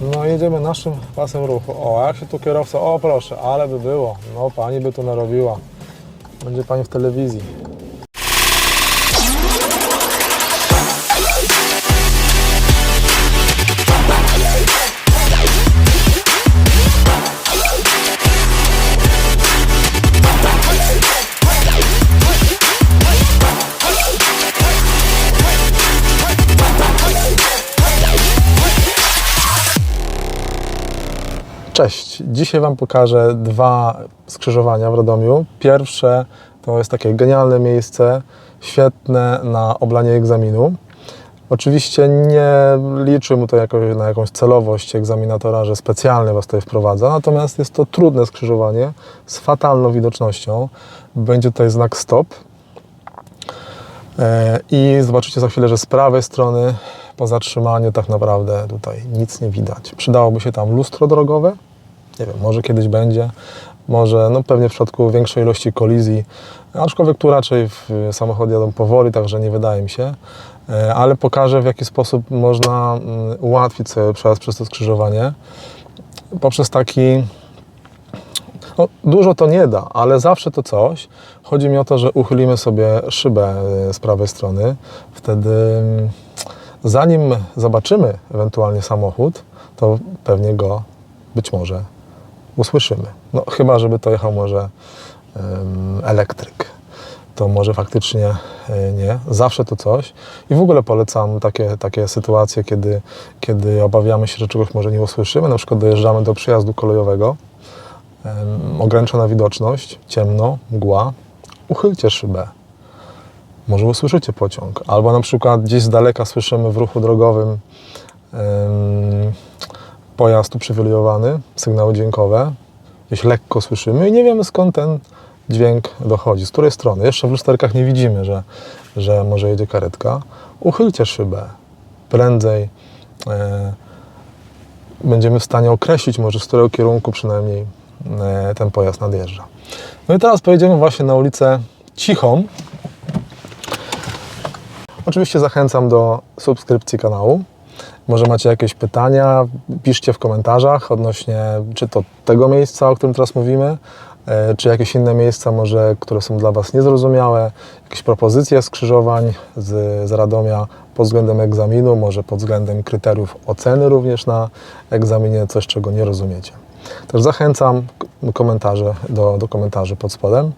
No jedziemy naszym pasem ruchu. O, jak się tu kierowca... O, proszę, ale by było. No, pani by tu narobiła. Będzie pani w telewizji. Cześć, dzisiaj Wam pokażę dwa skrzyżowania w Radomiu. Pierwsze to jest takie genialne miejsce, świetne na oblanie egzaminu. Oczywiście nie liczy mu to jako, na jakąś celowość egzaminatora, że specjalnie Was tutaj wprowadza, natomiast jest to trudne skrzyżowanie z fatalną widocznością. Będzie tutaj znak stop, I zobaczycie za chwilę, że z prawej strony po zatrzymaniu tak naprawdę tutaj nic nie widać. Przydałoby się tam lustro drogowe. Nie wiem, może kiedyś będzie. Może, no pewnie w przypadku większej ilości kolizji, aczkolwiek tu raczej w samochody jadą powoli, także nie wydaje mi się. E, Ale pokażę, w jaki sposób można mm, ułatwić sobie przejazd przez to skrzyżowanie poprzez taki no, dużo to nie da, ale zawsze to coś. Chodzi mi o to, że uchylimy sobie szybę y, z prawej strony. Wtedy, mm, zanim zobaczymy ewentualnie samochód, to pewnie go być może usłyszymy. No, chyba, żeby to jechał może em, elektryk. To może faktycznie y, nie. Zawsze to coś. I w ogóle polecam takie, takie sytuacje, kiedy, kiedy obawiamy się, że czegoś może nie usłyszymy. Na przykład dojeżdżamy do przejazdu kolejowego ograniczona widoczność, ciemno, mgła, uchylcie szybę. Może usłyszycie pociąg. Albo na przykład gdzieś z daleka słyszymy w ruchu drogowym pojazd uprzywilejowany, sygnały dźwiękowe. Gdzieś lekko słyszymy i nie wiemy skąd ten dźwięk dochodzi, z której strony. Jeszcze w lusterkach nie widzimy, że, że może jedzie karetka. Uchylcie szybę. Prędzej e, będziemy w stanie określić może z którego kierunku przynajmniej ten pojazd nadjeżdża. No i teraz pojedziemy właśnie na ulicę Cichą. Oczywiście zachęcam do subskrypcji kanału. Może macie jakieś pytania, piszcie w komentarzach odnośnie czy to tego miejsca, o którym teraz mówimy, e, czy jakieś inne miejsca może, które są dla Was niezrozumiałe, jakieś propozycje skrzyżowań z, z Radomia pod względem egzaminu, może pod względem kryteriów oceny również na egzaminie, coś czego nie rozumiecie. Też zachęcam komentarze do, do komentarzy pod spodem.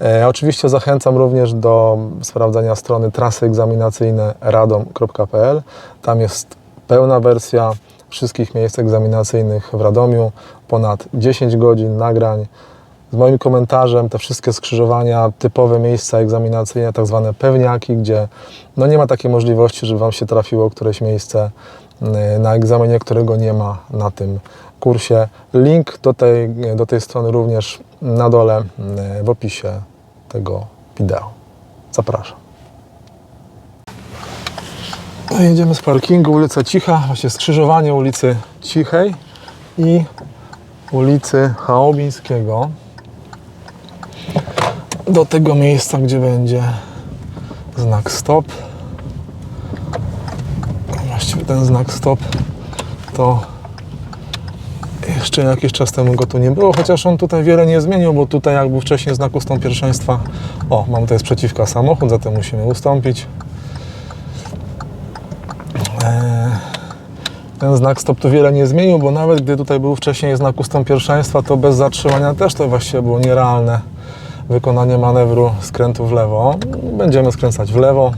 E, oczywiście zachęcam również do sprawdzenia strony trasy egzaminacyjne radom.pl. Tam jest pełna wersja wszystkich miejsc egzaminacyjnych w Radomiu, ponad 10 godzin nagrań z moim komentarzem, te wszystkie skrzyżowania, typowe miejsca egzaminacyjne, tak zwane pewniaki, gdzie no nie ma takiej możliwości, żeby Wam się trafiło któreś miejsce y, na egzaminie, którego nie ma na tym kursie. Link do tej, do tej strony również na dole y, w opisie tego wideo. Zapraszam. No, Jedziemy z parkingu, ulica Cicha, właśnie skrzyżowanie ulicy Cichej i ulicy Chaobińskiego do tego miejsca, gdzie będzie znak stop. Właściwie ten znak stop to jeszcze jakiś czas temu go tu nie było, chociaż on tutaj wiele nie zmienił, bo tutaj jak był wcześniej znak ustąp pierwszeństwa, o, mam tutaj sprzeciwka samochód, zatem musimy ustąpić. Eee, ten znak stop tu wiele nie zmienił, bo nawet gdy tutaj był wcześniej znak ustąp pierwszeństwa, to bez zatrzymania też to właściwie było nierealne wykonanie manewru skrętu w lewo. Będziemy skręcać w lewo.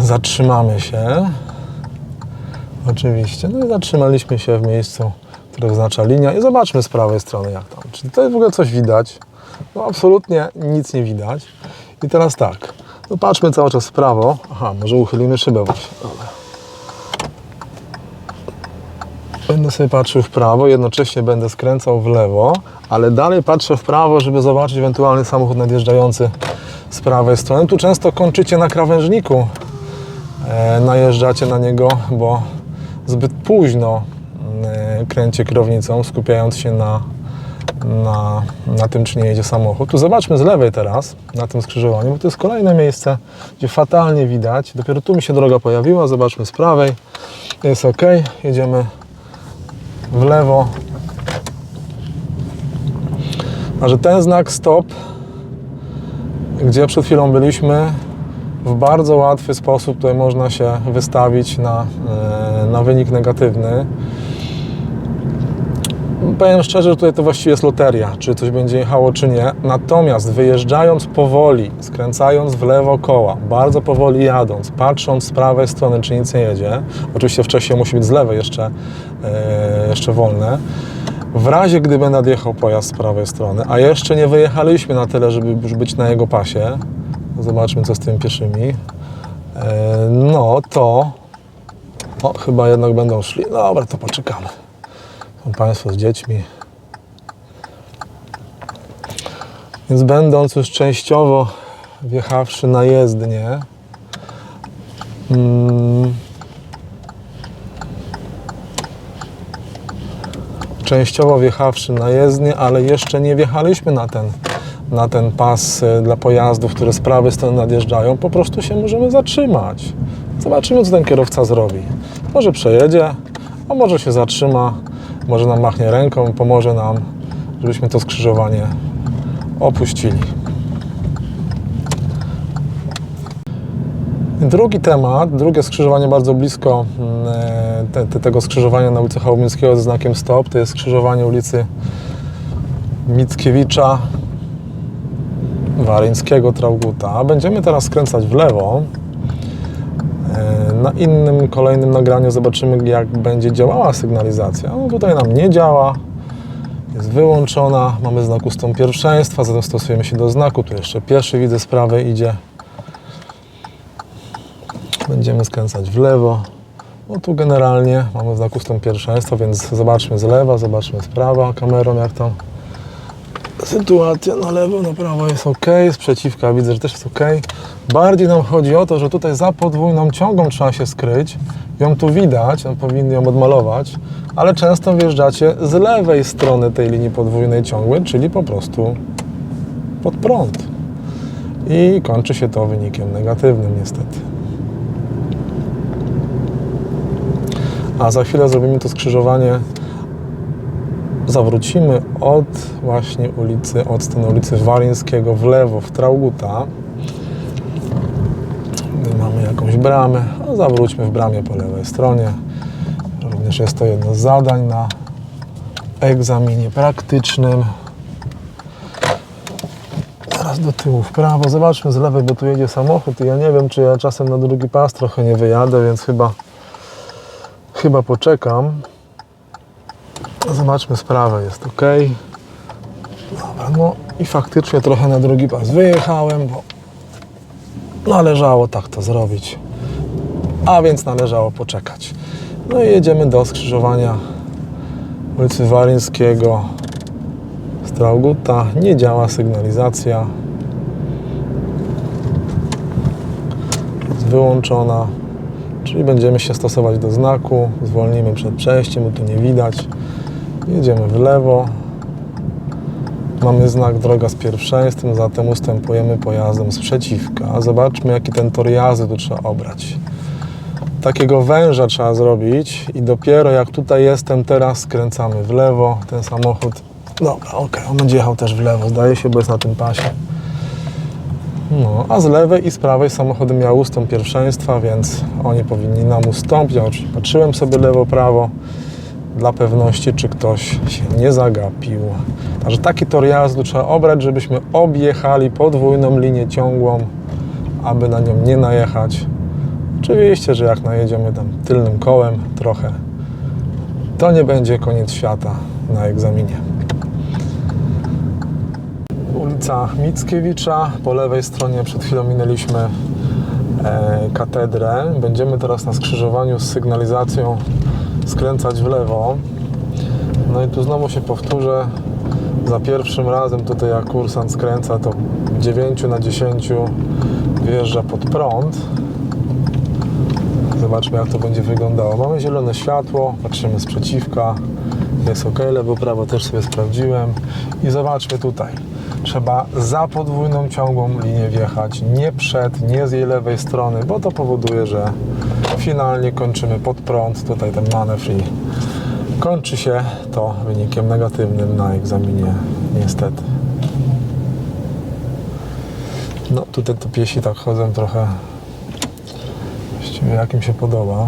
Zatrzymamy się. Oczywiście. No i zatrzymaliśmy się w miejscu, które wyznacza linia i zobaczmy z prawej strony jak tam. Czy tutaj w ogóle coś widać? No absolutnie nic nie widać. I teraz tak. No patrzmy cały czas w prawo. Aha, może uchylimy szybę właśnie. Dobra. Będę sobie patrzył w prawo, jednocześnie będę skręcał w lewo, ale dalej patrzę w prawo, żeby zobaczyć ewentualny samochód nadjeżdżający z prawej strony. Tu często kończycie na krawężniku, e, najeżdżacie na niego, bo zbyt późno e, kręcie kierownicą, skupiając się na, na, na tym, czy nie jedzie samochód. Tu zobaczmy z lewej teraz, na tym skrzyżowaniu, bo to jest kolejne miejsce, gdzie fatalnie widać. Dopiero tu mi się droga pojawiła, zobaczmy z prawej. Jest ok, jedziemy w lewo. A że ten znak stop, gdzie przed chwilą byliśmy, w bardzo łatwy sposób tutaj można się wystawić na, e, na wynik negatywny. Powiem szczerze, że tutaj to właściwie jest loteria, czy coś będzie jechało, czy nie. Natomiast wyjeżdżając powoli, skręcając w lewo koła, bardzo powoli jadąc, patrząc z prawej strony, czy nic nie jedzie, oczywiście wcześniej musi być z lewej jeszcze, e, jeszcze wolne, w razie gdyby nadjechał pojazd z prawej strony, a jeszcze nie wyjechaliśmy na tyle, żeby już być na jego pasie, zobaczmy co z tymi pieszymi, e, no to o, chyba jednak będą szli. Dobra, to poczekamy. Są Państwo z dziećmi. Więc będąc już częściowo wjechawszy na jezdnię, mm, częściowo wjechawszy na jezdnię, ale jeszcze nie wjechaliśmy na ten, na ten pas y, dla pojazdów, które z prawej strony nadjeżdżają, po prostu się możemy zatrzymać. Zobaczymy, co ten kierowca zrobi. Może przejedzie, a może się zatrzyma, może nam machnie ręką, pomoże nam, żebyśmy to skrzyżowanie opuścili. Drugi temat, drugie skrzyżowanie bardzo blisko mm, e, te, te, tego skrzyżowania na ulicy Chałubińskiego ze znakiem stop, to jest skrzyżowanie ulicy Mickiewicza, Waryńskiego, Trauguta. Będziemy teraz skręcać w lewo. E, Na innym, kolejnym nagraniu zobaczymy, jak będzie działała sygnalizacja. No tutaj nam nie działa, jest wyłączona, mamy znak ustąp pierwszeństwa, zatem stosujemy się do znaku. Tu jeszcze pierwszy widzę z prawej idzie. Będziemy skręcać w lewo. No tu generalnie mamy znak ustąp pierwszeństwa, więc zobaczmy z lewa, zobaczmy z prawa kamerą, jak tam sytuacja na lewo, na prawo jest ok, z przeciwka widzę, że też jest ok. Bardziej nam chodzi o to, że tutaj za podwójną ciągą trzeba się skryć. Ją tu widać, no, powinny ją odmalować, ale często wjeżdżacie z lewej strony tej linii podwójnej ciągłej, czyli po prostu pod prąd. I kończy się to wynikiem negatywnym niestety. A za chwilę zrobimy to skrzyżowanie zawrócimy od właśnie ulicy, od strony ulicy Waryńskiego w lewo, w Trauguta. My mamy jakąś bramę, a zawróćmy w bramie po lewej stronie. Również jest to jedno z zadań na egzaminie praktycznym. Teraz do tyłu w prawo. Zobaczmy z lewej, bo tu jedzie samochód i ja nie wiem, czy ja czasem na drugi pas trochę nie wyjadę, więc chyba, chyba poczekam. Zobaczmy sprawę, jest ok. Dobra, no i faktycznie trochę na drugi pas wyjechałem, bo należało tak to zrobić. A więc należało poczekać. No i jedziemy do skrzyżowania ulicy Waryńskiego Strauguta. Nie działa sygnalizacja. Jest wyłączona. Czyli będziemy się stosować do znaku. Zwolnimy przed przejściem, bo tu nie widać. Jedziemy w lewo. Mamy znak droga z pierwszeństwem, zatem ustępujemy pojazdom z przeciwka. Zobaczmy, jaki ten tor jazdy tu trzeba obrać. Takiego węża trzeba zrobić i dopiero jak tutaj jestem teraz, skręcamy w lewo. Ten samochód, dobra, ok, on będzie jechał też w lewo, zdaje się, bo jest na tym pasie. No, a z lewej i z prawej samochody miały ustąp pierwszeństwa, więc oni powinni nam ustąpić. Ja oczywiście patrzyłem sobie lewo, prawo dla pewności, czy ktoś się nie zagapił. Także taki tor jazdu trzeba obrać, żebyśmy objechali podwójną linię ciągłą, aby na nią nie najechać. Oczywiście, że jak najedziemy tam tylnym kołem trochę, to nie będzie koniec świata na egzaminie. Ulica Mickiewicza, po lewej stronie przed chwilą minęliśmy e, katedrę. Będziemy teraz na skrzyżowaniu z sygnalizacją skręcać w lewo. No i tu znowu się powtórzę. Za pierwszym razem tutaj jak kursant skręca, to 9 na 10 wjeżdża pod prąd. Zobaczmy jak to będzie wyglądało. Mamy zielone światło, patrzymy z przeciwka. Jest ok, lewo, prawo też sobie sprawdziłem. I zobaczmy tutaj. Trzeba za podwójną ciągłą linię wjechać, nie przed, nie z jej lewej strony, bo to powoduje, że finalnie kończymy pod prąd. Tutaj ten manewr i kończy się to wynikiem negatywnym na egzaminie, niestety. No tutaj te piesi tak chodzą trochę właściwie jak im się podoba.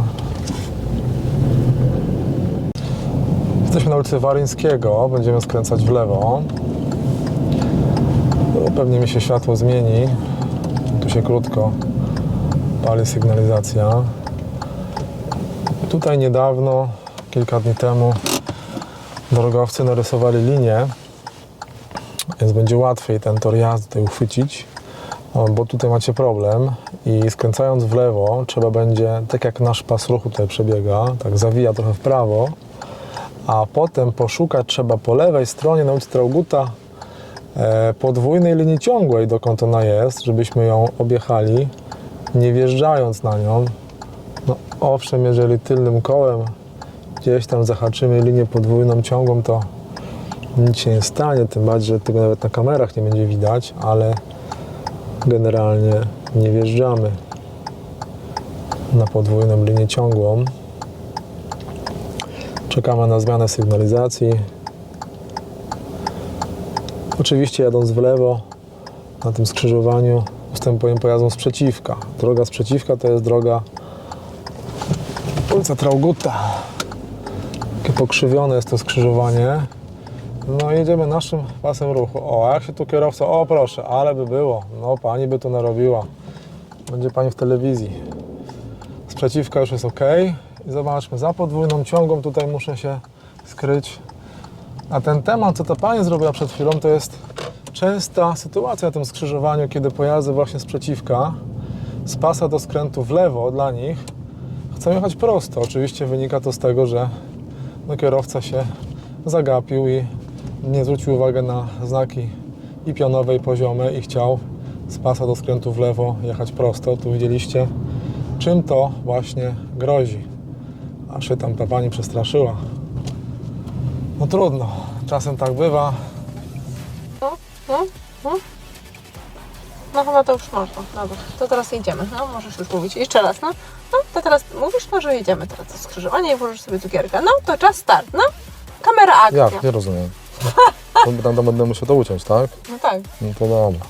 Jesteśmy na ulicy Waryńskiego, będziemy skręcać w lewo. No, pewnie mi się światło zmieni. Tu się krótko pali sygnalizacja. Tutaj niedawno, kilka dni temu, drogowcy narysowali linię, więc będzie łatwiej ten tor jazdy tutaj uchwycić. O, bo tutaj macie problem i skręcając w lewo trzeba będzie, tak jak nasz pas ruchu tutaj przebiega, tak zawija trochę w prawo, a potem poszukać trzeba po lewej stronie na ulicy Trauguta podwójnej linii ciągłej, dokąd ona jest, żebyśmy ją objechali, nie wjeżdżając na nią. No owszem, jeżeli tylnym kołem gdzieś tam zahaczymy linię podwójną ciągłą, to nic się nie stanie, tym bardziej, że tego nawet na kamerach nie będzie widać, ale generalnie nie wjeżdżamy na podwójną linię ciągłą. Czekamy na zmianę sygnalizacji. Oczywiście jadąc w lewo na tym skrzyżowaniu ustępujemy pojazdom sprzeciwka. Droga sprzeciwka to jest droga ulica Traugutta. Takie pokrzywione jest to skrzyżowanie. No jedziemy naszym pasem ruchu. O, jak się tu kierowca... O proszę, ale by było. No pani by to narobiła. Będzie pani w telewizji. Sprzeciwka już jest ok. I zobaczmy, za podwójną ciągą tutaj muszę się skryć. A ten temat, co ta pani zrobiła przed chwilą, to jest częsta sytuacja na tym skrzyżowaniu, kiedy pojazdy właśnie sprzeciwka z pasa do skrętu w lewo dla nich chcą jechać prosto. Oczywiście wynika to z tego, że no, kierowca się zagapił i nie zwrócił uwagi na znaki i pionowe i poziome i chciał z pasa do skrętu w lewo jechać prosto. Tu widzieliście, czym to właśnie grozi. Aż się tam ta pani przestraszyła. No trudno, czasem tak bywa. No, no, no. No chyba to już można. Dobra, to teraz jedziemy. No, możesz już mówić. Jeszcze raz, no. No, to teraz mówisz, no, że jedziemy teraz do skrzyżowania i włożysz sobie cukierka. No, to czas start, no. Kamera akcja. Jak? Nie rozumiem. Bo Tam, tam będę musiał to uciąć, tak? No tak. No to dobra.